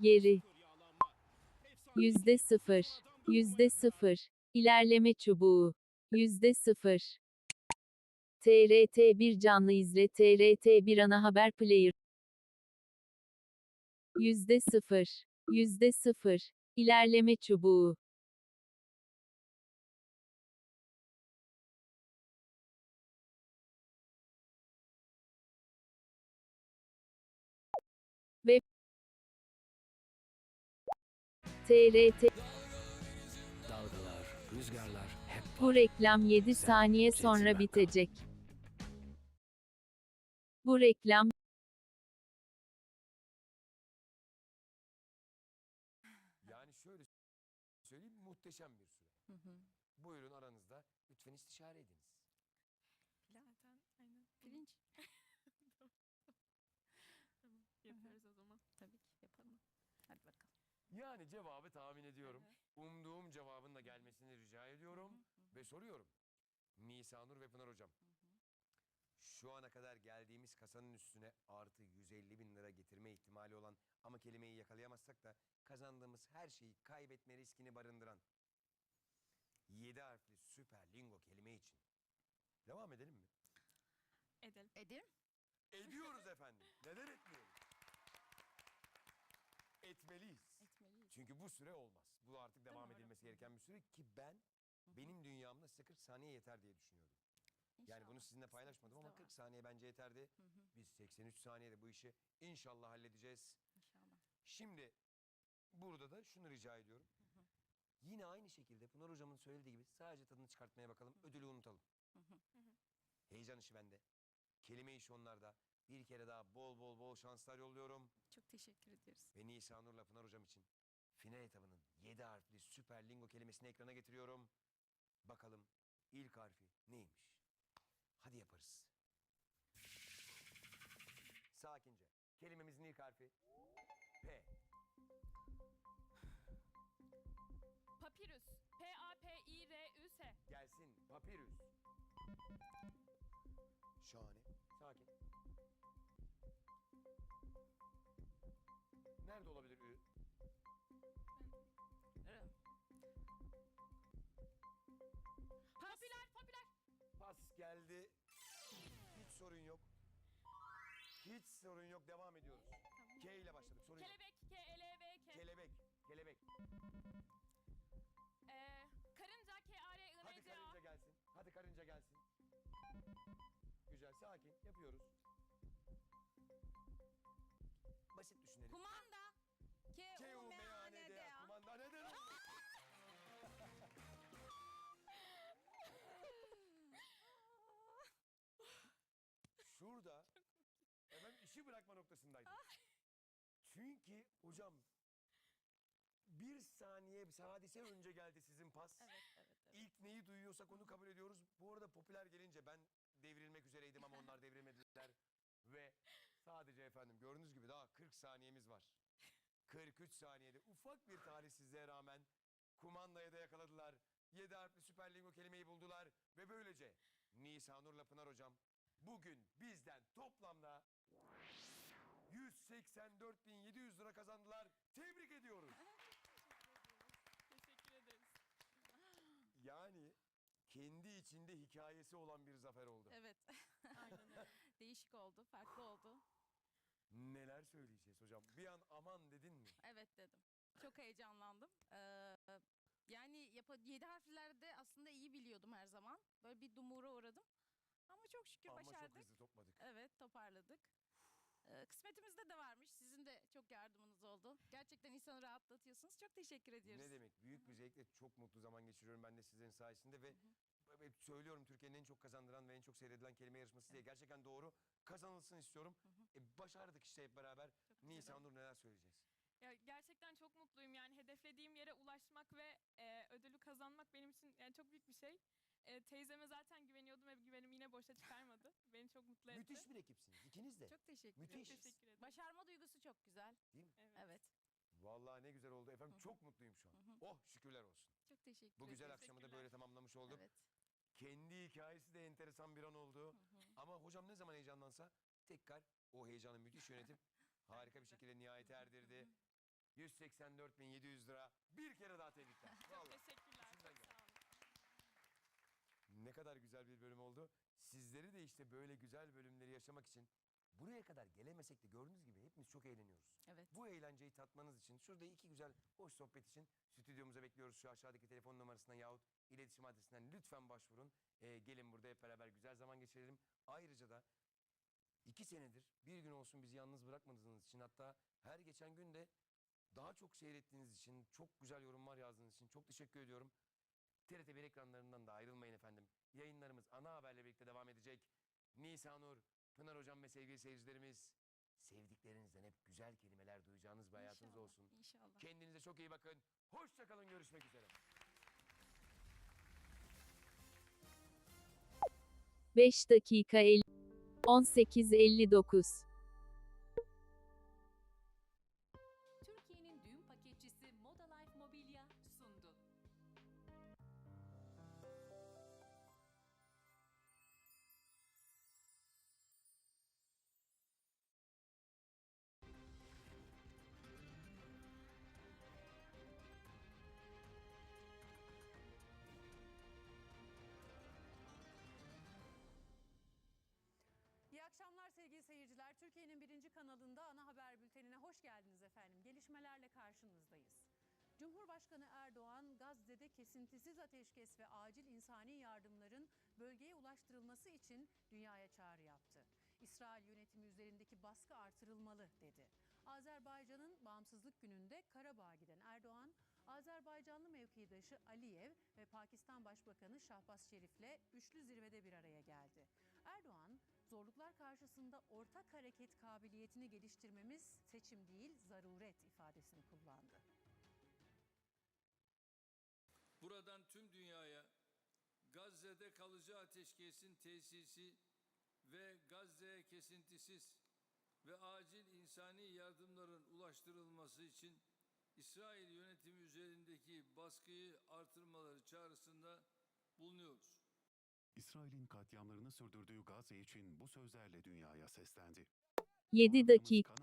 Geri. Yüzde sıfır. Yüzde sıfır. İlerleme çubuğu. Yüzde sıfır. TRT1 canlı izle TRT1 ana haber player. Yüzde sıfır. Yüzde sıfır. İlerleme çubuğu. TRT Dalgalar, rüzgarlar hep Bu reklam 7 saniye sonra bitecek. Bu reklam Yani şöyle söyleyeyim muhteşem bir süre. Hı hı. Buyurun aranızda lütfen istişare ediniz. Zaten aynen. Pirinç. tamam. tamam. Yapıyoruz o zaman. Tabii ki yapalım. Hadi bakalım. Yani cevabı tahmin ediyorum. Umduğum cevabın da gelmesini rica ediyorum ve soruyorum. Nisanur ve Pınar hocam. Şu ana kadar geldiğimiz kasanın üstüne artı 150 bin lira getirme ihtimali olan ama kelimeyi yakalayamazsak da kazandığımız her şeyi kaybetme riskini barındıran 7 harfli süper lingo kelime için. Devam edelim mi? Edelim. Edir. Ediyoruz efendim. Neden etmiyoruz? Etmeliyiz. Çünkü bu süre olmaz. Bu artık devam Doğru. edilmesi gereken bir süre ki ben benim dünyamda size 40 saniye yeter diye düşünüyorum. Yani bunu sizinle paylaşmadım ama 40 saniye bence yeterdi. Hı hı. Biz 83 saniyede bu işi inşallah halledeceğiz. İnşallah. Şimdi burada da şunu rica ediyorum. Yine aynı şekilde Pınar hocamın söylediği gibi sadece tadını çıkartmaya bakalım. Ödülü unutalım. Hı hı. Hı hı. Heyecan işi bende. Kelime işi onlarda. Bir kere daha bol bol bol şanslar yolluyorum. Çok teşekkür ediyoruz. Ve Nisa Nur'la Pınar hocam için final etabının 7 harfli süper lingo kelimesini ekrana getiriyorum. Bakalım ilk harfi neymiş? Hadi yaparız. Sakince. Kelimemizin ilk harfi P. Papirüs. P-A-P-İ-R-Ü-S. Gelsin. Papirüs. Şahane. Sakin. Geldi. Hiç sorun yok. Hiç sorun yok. Devam ediyoruz. K ile başladık. Sorun yok. Kelebek, K-E-L-B-K. Kelebek. Kelebek. Ee, karınca, Hadi K-A-R-I-N-C-A. karınca gelsin. Hadi karınca gelsin. Güzel. Sakin. Yapıyoruz. Basit düşünelim. Kumanda. Noktasındaydım. Çünkü hocam bir saniye hadise önce geldi sizin pas. Evet, evet, evet. İlk neyi duyuyorsak onu kabul ediyoruz. Bu arada popüler gelince ben devrilmek üzereydim ama onlar devrilmediler. Ve sadece efendim gördüğünüz gibi daha 40 saniyemiz var. 43 saniyede ufak bir talihsizliğe rağmen kumandaya da yakaladılar. 7 harfli süper lingo kelimeyi buldular. Ve böylece Nisa Nur'la Pınar hocam bugün bizden toplamda 184.700 lira kazandılar. Tebrik ediyoruz. Teşekkür ederiz. Yani kendi içinde hikayesi olan bir zafer oldu. Evet. Aynen öyle. Değişik oldu, farklı oldu. Neler söyleyeceğiz hocam? Bir an aman dedin mi? Evet dedim. Çok heyecanlandım. Ee, yani yapa, yedi harflerde aslında iyi biliyordum her zaman. Böyle bir dumura uğradım. Ama çok şükür Ama çok başardık. hızlı topladık. Toparladık. Ee, kısmetimizde de varmış. Sizin de çok yardımınız oldu. Gerçekten insanı rahatlatıyorsunuz. Çok teşekkür ediyoruz. Ne demek? Büyük bir zevkle çok mutlu zaman geçiriyorum ben de sizlerin sayesinde ve hep söylüyorum Türkiye'nin en çok kazandıran ve en çok seyredilen kelime yarışması diye. Gerçekten doğru. Kazanılsın istiyorum. E, başardık işte hep beraber. Nisan Nur neler söyleyeceğiz? Ya gerçekten çok mutluyum yani hedeflediğim yere ulaşmak ve e, ödülü kazanmak benim için yani çok büyük bir şey. E, teyzeme zaten güveniyordum ve güvenim yine boşa çıkarmadı. Beni çok mutlu etti. Müthiş bir ekipsiniz. ikiniz de. Çok teşekkür Müthiş. ederiz. Teşekkür ederim. Başarma duygusu çok güzel. Değil mi? Evet. Evet. Vallahi ne güzel oldu efendim. Çok mutluyum şu an. Hı hı. Oh şükürler olsun. Çok teşekkür Bu güzel akşamı da böyle tamamlamış olduk. Evet. Kendi hikayesi de enteresan bir an oldu. Hı hı. Ama hocam ne zaman heyecanlansa tekrar o heyecanı müthiş yönetip harika bir şekilde nihayete erdirdi. 184.700 lira. Bir kere daha tebrikler. Vallahi. Teşekkürler. İçimden Çok geldi. sağ olun. Ne kadar güzel bir bölüm oldu. Sizleri de işte böyle güzel bölümleri yaşamak için buraya kadar gelemesek de gördüğünüz gibi hepimiz çok eğleniyoruz. Evet. Bu eğlenceyi tatmanız için şurada iki güzel hoş sohbet için stüdyomuza bekliyoruz. Şu aşağıdaki telefon numarasına yahut iletişim adresinden lütfen başvurun. Ee, gelin burada hep beraber güzel zaman geçirelim. Ayrıca da iki senedir bir gün olsun bizi yalnız bırakmadığınız için hatta her geçen gün de daha çok seyrettiğiniz için, çok güzel yorumlar yazdığınız için çok teşekkür ediyorum. TRT1 ekranlarından da ayrılmayın efendim. Yayınlarımız ana haberle birlikte devam edecek. Nisanur, Pınar Hocam ve sevgili seyircilerimiz sevdiklerinizden hep güzel kelimeler duyacağınız bir hayatınız İnşallah, olsun. İnşallah. Kendinize çok iyi bakın. Hoşçakalın görüşmek üzere. 5 dakika 50 18.59 akşamlar sevgili seyirciler. Türkiye'nin birinci kanalında ana haber bültenine hoş geldiniz efendim. Gelişmelerle karşınızdayız. Cumhurbaşkanı Erdoğan Gazze'de kesintisiz ateşkes ve acil insani yardımların bölgeye ulaştırılması için dünyaya çağrı yaptı. İsrail yönetimi üzerindeki baskı artırılmalı dedi. Azerbaycan'ın bağımsızlık gününde Karabağ'a giden Erdoğan, Azerbaycanlı mevkidaşı Aliyev ve Pakistan Başbakanı Şahbaz Şerif'le üçlü zirvede bir araya geldi. Erdoğan, zorluklar karşısında ortak hareket kabiliyetini geliştirmemiz seçim değil zaruret ifadesini kullandı. Buradan tüm dünyaya Gazze'de kalıcı ateşkesin tesisi ve Gazze'ye kesintisiz ve acil insani yardımların ulaştırılması için İsrail yönetimi üzerindeki baskıyı artırmaları çağrısında bulunuyoruz. İsrail'in katliamlarını sürdürdüğü Gazze için bu sözlerle dünyaya seslendi. 7 dakika